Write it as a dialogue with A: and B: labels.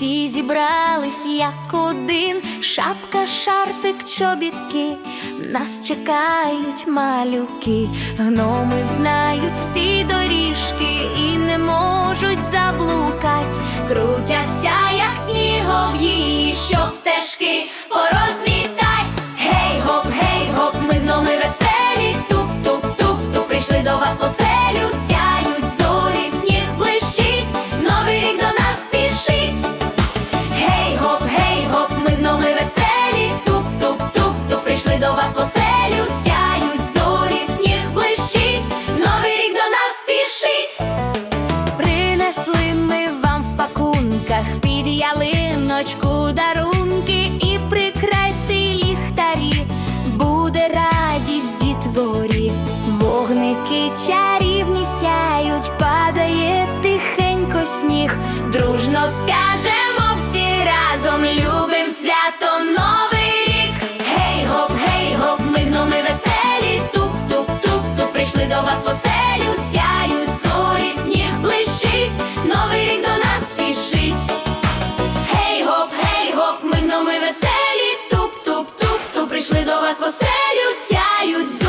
A: всі зібрались як один, шапка, шарфик, чобітки, нас чекають малюки, гноми знають всі доріжки і не можуть заблукать, крутяться, як снігов'ї, щоб стежки порозлітать. Гей, гоп, гей, гоп, ми гноми веселі, туп-туп-туп-туп, прийшли до вас до вас оселю, сяють зорі, сніг блищить, новий рік до нас спішить. Принесли ми вам в пакунках під ялиночку дарунки і прикраси ліхтарі, буде радість дітворі, вогники чарівні сяють, падає тихенько сніг, дружно скажемо всі разом, прийшли до вас в оселю, сяють зорі, сніг блищить, новий рік до нас спішить. Гей, гоп, гей, гоп, ми гноми веселі, туп-туп-туп-туп, прийшли до вас в оселю, сяють